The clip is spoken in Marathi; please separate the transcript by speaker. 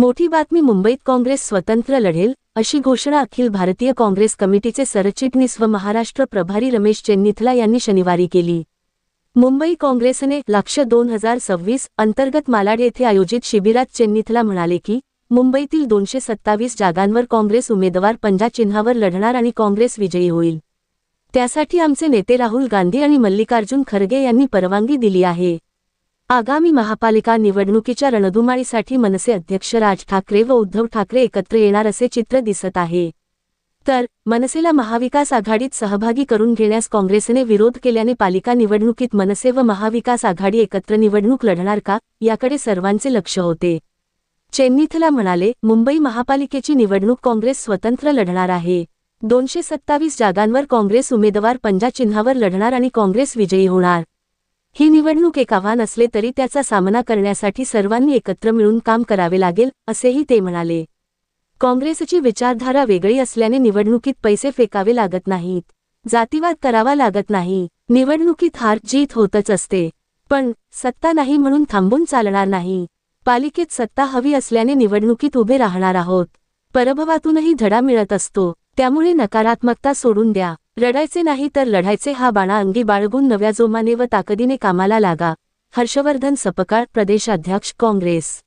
Speaker 1: मोठी बातमी मुंबईत काँग्रेस स्वतंत्र लढेल अशी घोषणा अखिल भारतीय काँग्रेस कमिटीचे सरचिटणीस व महाराष्ट्र प्रभारी रमेश चेन्निथला यांनी शनिवारी केली. मुंबई काँग्रेसने लक्ष दोन हजार सव्वीस अंतर्गत मालाड येथे आयोजित शिबिरात चेन्निथला म्हणाले की मुंबईतील दोनशे सत्तावीस जागांवर काँग्रेस उमेदवार पंजा चिन्हावर लढणार आणि काँग्रेस विजयी होईल. त्यासाठी आमचे नेते राहुल गांधी आणि मल्लिकार्जुन खरगे यांनी परवानगी दिली आहे. आगामी महापालिका निवडणुकीच्या रणधुमाळीसाठी मनसे अध्यक्ष राज ठाकरे व उद्धव ठाकरे एकत्र येणार असे चित्र दिसत आहे. तर मनसेला महाविकास आघाडीत सहभागी करून घेण्यास काँग्रेसने विरोध केल्याने पालिका निवडणुकीत मनसे व महाविकास आघाडी एकत्र निवडणूक लढणार का याकडे सर्वांचे लक्ष होते. चेन्निथला म्हणाले मुंबई महापालिकेची निवडणूक काँग्रेस स्वतंत्र लढणार आहे. दोनशे सत्तावीस जागांवर काँग्रेस उमेदवार पंजा चिन्हावर लढणार आणि काँग्रेस विजयी होणार. ही निवडणूक एक आव्हान असले तरी त्याचा सामना करण्यासाठी सर्वांनी एकत्र मिळून काम करावे लागेल असेही ते म्हणाले. काँग्रेसची विचारधारा वेगळी असल्याने निवडणुकीत पैसे फेकावे लागत नाहीत. जातीवाद करावा लागत नाही. निवडणुकीत हार जीत होतच असते. पण सत्ता नाही म्हणून थांबून चालणार नाही. पालिकेत सत्ता हवी असल्याने निवडणुकीत उभे राहणार आहोत. परभवातूनही धडा मिळत असतो. त्यामुळे नकारात्मकता सोडून द्या. रडायचे नाही तर लढायचे हा बाणा अंगी बाळगून नव्या जोमाने व ताकदीने कामाला लागा. हर्षवर्धन सपकाळ प्रदेशाध्यक्ष काँग्रेस.